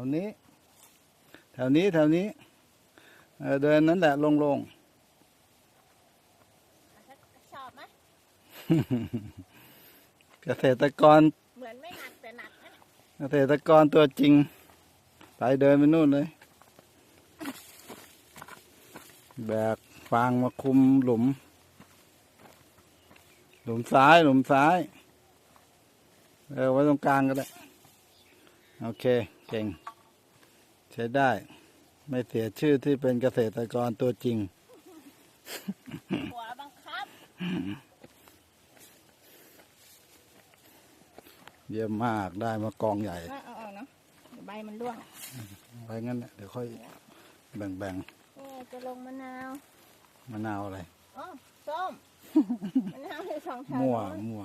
วนี้ แถวนี้แถวนี้เออเดินนั้นแหละโลงชอบไหมๆเกษตรกร เหมือนไม่หนักแต่หนักนะเกษตรกรตัวจริง ไปเดินไปนู่นเลย แบกฟางมาคุมหลุม หลุมซ้ายหลุมซ้าย เออไว้ตรงกลางก็ได้ โอเค เก่ง ใช้ได้ ไม่เสียชื่อที่เป็นเกษตรกรตัวจริง หัวบังคับ เยี่ยมมากได้มากองใหญ่ เอาเอาเอาเนาะเดี๋ยวใบมันร่วงไว้งั้นน่ะเดี๋ยวค่อยแบ่งนี่จะลงมะนาวๆมะนาวอะไร อ๋อส้ม มะนาวในสองแถวมั่วโน้นมั่ว